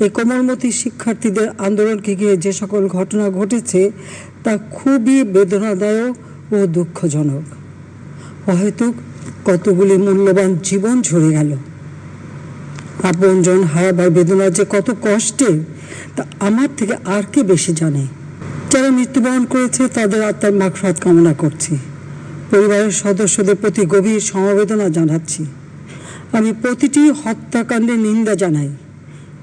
এই কোমলমতি শিক্ষার্থীদের আন্দোলনকে ঘিরে যে সকল ঘটনা ঘটেছে, তা খুবই বেদনাদায়ক ও দুঃখজনক। হয়তো কতগুলি মূল্যবান জীবন ঝরে গেল। আপনজন হারাবার বেদনা যে কত কষ্টে, তা আমার থেকে আর কে বেশি জানে। যারা মৃত্যুবরণ করেছে, তাদের আত্মার মাগফাত কামনা করছি। পরিবারের সদস্যদের প্রতি গভীর সমবেদনা জানাচ্ছি। আমি প্রতিটি হত্যাকাণ্ডের নিন্দা জানাই।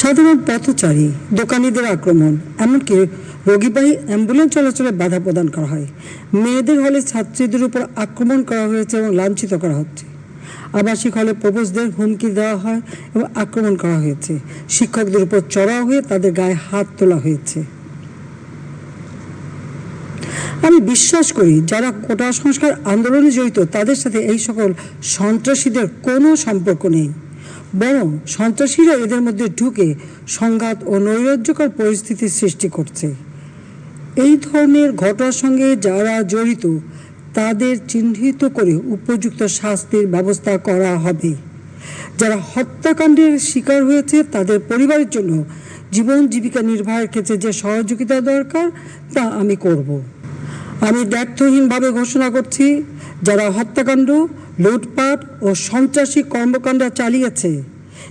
সাধারণ পথচারী, দোকানিদের আক্রমণ, এমনকি রোগীবাহী অ্যাম্বুলেন্স চলাচলে বাধা প্রদান করা হয়। মেয়েদের হলে ছাত্রীদের উপর আক্রমণ করা হয়েছে এবং লাঞ্ছিত করা হচ্ছে। আবাসিক হলে প্রবোজদের হুমকি দেওয়া হয় এবং আক্রমণ করা হয়েছে। শিক্ষকদের উপর চড়াও হয়ে তাদের গায়ে হাত তোলা হয়েছে। আমি বিশ্বাস করি, যারা কোটা সংস্কার আন্দোলনে জড়িত, তাদের সাথে এই সকল সন্ত্রাসীদের কোনো সম্পর্ক নেই। বরং সন্ত্রাসীরা এদের মধ্যে ঢুকে সংঘাত ও নৈরাজ্যকর পরিস্থিতির সৃষ্টি করছে। এই ধরনের ঘটনার সঙ্গে যারা জড়িত, তাদের চিহ্নিত করে উপযুক্ত শাস্তির ব্যবস্থা করা হবে। যারা হত্যাকাণ্ডের শিকার হয়েছে, তাদের পরিবারের জন্য জীবন জীবিকা নির্বাহের ক্ষেত্রে যে সহযোগিতা দরকার, তা আমি করব। আমি ব্যর্থহীনভাবে ঘোষণা করছি যারা হত্যাকাণ্ড, লুটপাট ও সন্ত্রাসী কর্মকাণ্ড চালিয়েছে,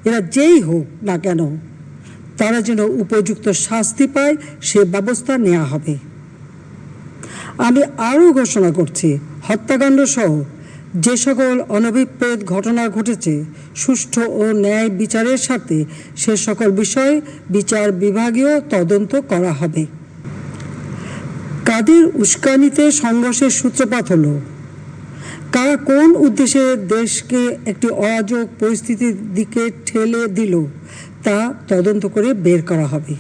এরা যেই হোক না কেন, তারা যেন উপযুক্ত শাস্তি পায়, সে ব্যবস্থা নেওয়া হবে। আমি আরও ঘোষণা করছি, হত্যাকাণ্ড সহ যে সকল অনভিপ্রেত ঘটনা ঘটেছে, সুষ্ঠু ও ন্যায় বিচারের সাথে সে সকল বিষয়ে বিচার বিভাগীয় তদন্ত করা হবে। কাদের উস্কানিতে সংঘর্ষের সূত্রপাত হলো। কারা কোন উদ্দেশ্যে দেশকে একটি অরাজক পরিস্থিতির দিকে ঠেলে দিল, তা তদন্ত করে বের করা হবে।